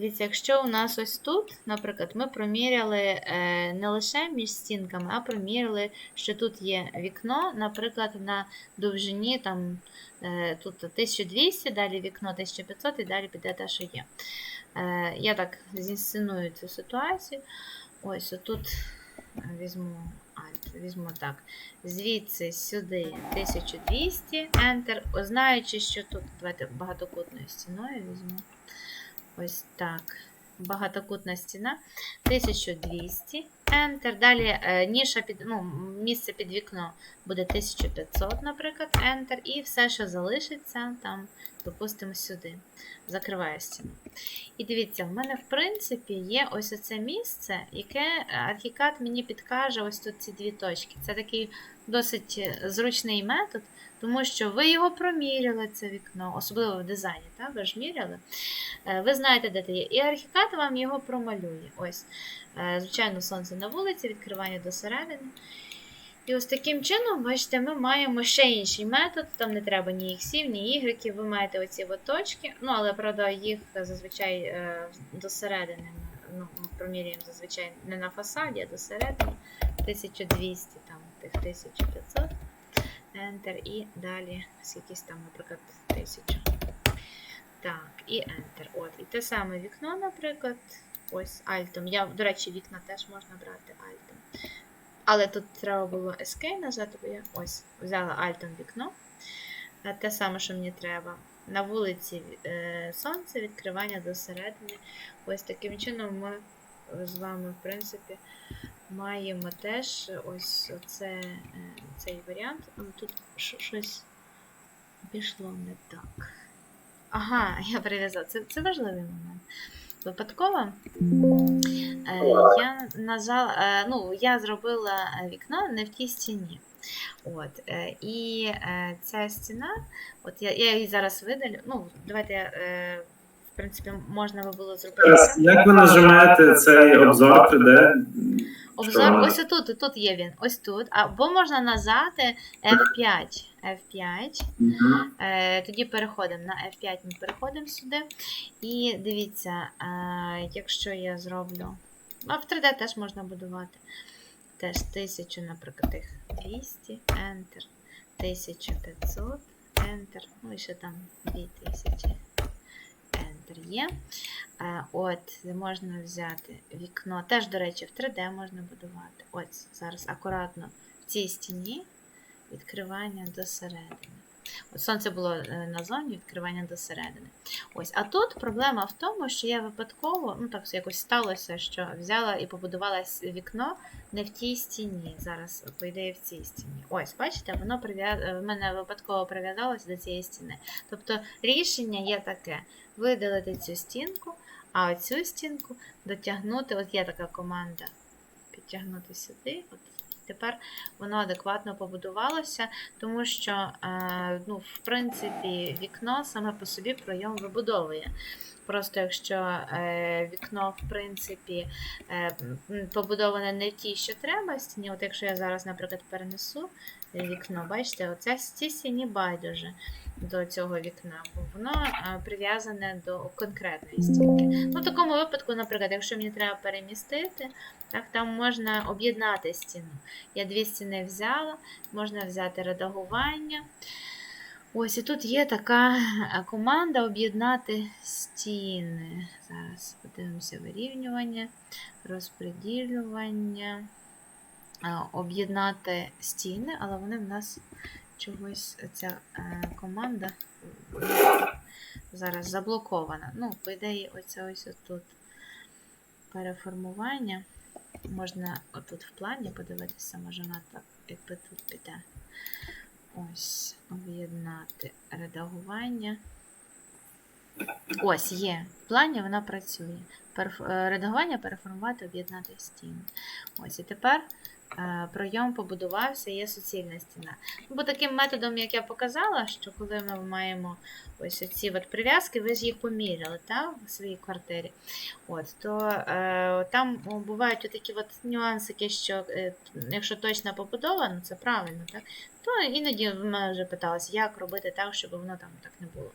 Дивіться, якщо у нас ось тут, наприклад, ми проміряли е, не лише між стінками, а проміряли, що тут є вікно, наприклад, на довжині там, е, тут 1200, далі вікно 1500 і далі піде те, що є. Е, я так зінсценую цю ситуацію. Ось отут візьму, візьму так. Звідси сюди 1200, Enter. Знаючи, що тут, давайте багатокутною стіною візьму. Ось так. Багатокутна стіна. 1200. Enter. Далі е, ніша під, ну, місце під вікно буде 1500, наприклад, Enter. І все, що залишиться, там, допустимо, сюди. Закриваю стіну. І дивіться, в мене, в принципі, є ось оце місце, яке архікад мені підкаже ось тут ці дві точки. Це такий досить е, зручний метод, тому що ви його проміряли, це вікно, особливо в дизайні, так? ви ж міряли. Е, Ви знаєте, де це є. І архікад вам його промалює. Ось, е, звичайно, сонце на вулиці, відкривання до середини. І ось таким чином, бачите, ми маємо ще інший метод. Там не треба ні іксів, ні ігреків. Ви маєте оці от точки. Ну, але правда, їх зазвичай до середини ну, промірюємо зазвичай не на фасаді, а до середини. 1200, там 1500. Enter і далі скількись там, наприклад, 1000. Так, і Enter. От. І те саме вікно, наприклад. Ось альтом. Я, до речі, вікна теж можна брати альтом. Але тут треба було Escape нажати, бо я ось взяла альтом вікно. Те саме, що мені треба. На вулиці е, сонце, відкривання до середини. Ось таким чином ми з вами, в принципі, маємо теж ось оце, е, цей варіант. Але Тут щось пішло не так. Ага, я прив'язала. Це, це важливий момент. Випадково е, я нажала, е, ну, я зробила вікно не в тій стіні. От, і ця стіна, от я, я її зараз видалю. Ну, давайте, в принципі, можна би було зробити. Як ви нажимаєте цей обзор 3D? Обзор, ось тут, тут є він, ось тут. Або можна нажати F5. F5. Мгм. Е, тоді переходимо на F5, ми переходимо сюди. І дивіться, е, якщо я зроблю. А в 3D теж можна будувати. Теж 1000, наприклад, тих 200, Enter, 1500, Enter, ну і ще там 2000. Enter є. Е, От, можна взяти вікно. Теж, до речі, в 3D можна будувати. Ось, зараз акуратно в цій стіні відкривання до середини. От сонце було е, назовні, відкривання до середини. Ось, а тут проблема в тому, що я випадково, ну так якось сталося, що взяла і побудувала вікно не в тій стіні. Зараз, по ідеї, в цій стіні. Ось, бачите, воно прив'я- е, в мене випадково прив'язалося до цієї стіни. Тобто рішення є таке: видалити цю стінку, а оцю стінку дотягнути. От є така команда підтягнути сюди. От тепер воно адекватно побудувалося, тому що, е, ну, в принципі, вікно саме по собі пройом вибудовує. Просто якщо е, вікно, в принципі, е, побудоване не в тій, що треба стіні, от якщо я зараз, наприклад, перенесу вікно, бачите, оце з цій стіні байдуже до цього вікна, бо воно е, прив'язане до конкретної стінки. Ну, в такому випадку, наприклад, якщо мені треба перемістити, так, там можна об'єднати стіну. Я дві стіни взяла, можна взяти редагування. Ось і тут є така е, команда об'єднати стіни. Зараз подивимося вирівнювання, розподілювання, Е, об'єднати стіни, але вони в нас чогось ця е, команда зараз заблокована. Ну, по ідеї, оце ось тут переформування. Можна отут в плані подивитися, може вона так, якби тут піде. Ось, об'єднати редагування. Ось є. В плані вона працює. Перф- е, Редагування переформувати, об'єднати стіни. Ось, і тепер е, пройом побудувався, є суцільна стіна. Ну, Бо таким методом, як я показала, що коли ми маємо ось ці от прив'язки, ви ж їх поміряли так, в своїй квартирі. От, то е, там бувають такі от нюансики, що е, якщо точно побудовано, це правильно, так? То іноді в мене вже питалися, як робити так, щоб воно там так не було.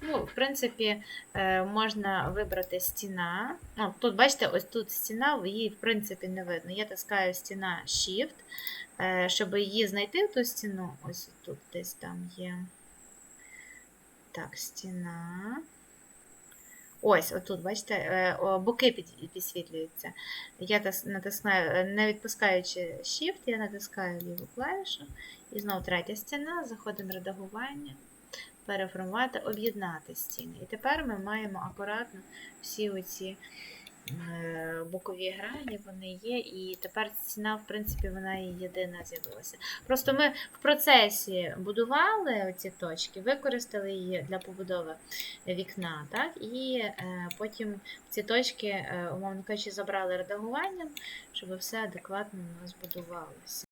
Ну, в принципі, е, можна вибрати стіна. Ну, тут, бачите, ось тут стіна, її в принципі не видно. Я таскаю стіна Shift, е, щоб її знайти ту стіну. Ось тут десь там є. Так, стіна. Ось, отут, бачите, е, боки під- підсвітлюються. Я натискаю, е, не відпускаючи Shift, я натискаю ліву клавішу. І знову третя стіна, заходимо в редагування, переформувати, об'єднати стіни. І тепер ми маємо акуратно всі оці бокові грані, вони є, і тепер ціна, в принципі, вона єдина з'явилася. Просто ми в процесі будували ці точки, використали її для побудови вікна, так? і е, потім ці точки, е, умовно кажучи, забрали редагуванням, щоб все адекватно у нас будувалося.